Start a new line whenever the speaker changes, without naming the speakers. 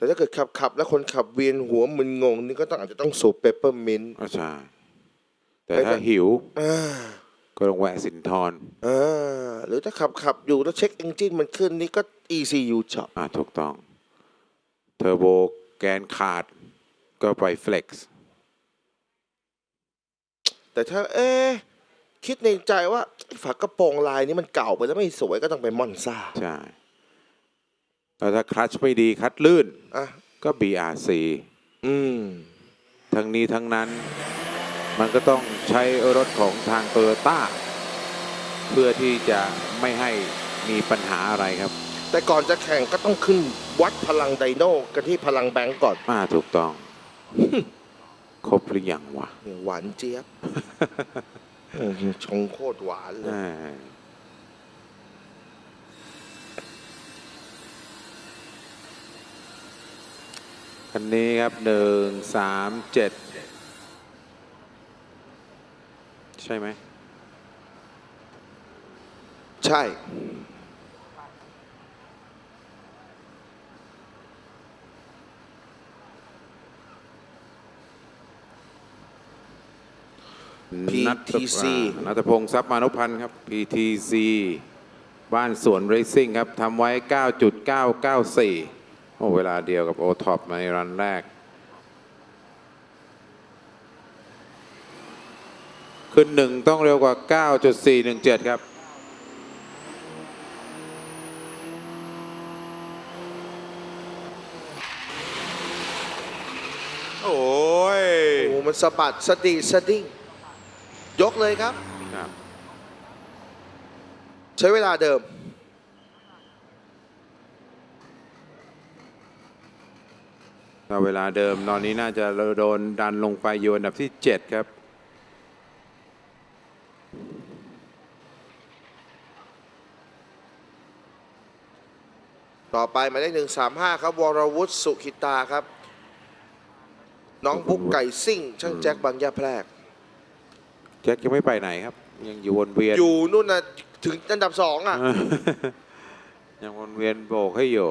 แต่ถ้าเกิดขับขับแล้วคนขับเวียนหัวมึนงงนี่ก็ต้องอาจจะต้องสูบเปปเปอร์มินต์
ก็ใช่แต่
ไป
ถ้า
ไป
หิว
อ่า
ก็ต้องแวะสินทร
อ่าหรือถ้าขับขับอยู่แล้วเช็คเอนจินมันขึ้นนี่ก็ ECU Shop
อ่าถูกต้อง เทอร์โบแกนขาด ก็ไปเฟล็กซ์
แต่ถ้าเอ๊ะคิดในใจว่าไอ้ฝากระโปรงลายนี้มันเก่าไปแล้วไม่สวยก็ต้องไปมอนซ่า
ใช่ แล้วถ้าคลัตชไม่ดีคลัตชลื่น
อะ
ก็ BRC
อืม
ทั้งนี้ทั้งนั้นมันก็ต้องใช้รถของทางโตโยต้าเพื่อที่จะไม่ให้มีปัญหาอะไรครับ
แต่ก่อนจะแข่งก็ต้องขึ้นวัดพลังไดโน่กันที่พลังแบงก์ก่อน
อ่าถูกต้อง ครบหรือยังวะ
หวานเจี๊ยบ อืมชงโคตรหวานเลย
อ่า คันนี้ครับหนึ่งสามเจ็ดใช่ไหม
ใช่
นัท
PTC
อ่านัทพงศ์ทรัพย์มานพพันธ์ครับ PTC บ้านสวนเรซซิ่งครับทำไว้ 9.994 โอ้เวลาเดียวกับโอท็อปในรันแรก ขึ้นหนึ่งต้องเร็วกว่า 9.417 ครับโอ้ย
โอ้มันสะบัดสะดีสะดิ้งยกเลยครับ
ครับ
ใช้เวลาเดิม
ถ้า เวลาเดิมตอนนี้น่าจะโดนดันลงไปอยู่อันดับที่ 7 ครับ
ต่อไปหมายเลขหนึ่งสามห้าครับ วรวุฒิสุขิตาครับ น้องบุ๊กไก่ซิ่ง ช่างแจ็คบางยาแพรก
แจ็คยังไม่ไปไหนครับ ยังอยู่วนเวียน
อยู่นู่นนะถึงอันดับสองอะ
ยังวนเวียนโบกให้อยู่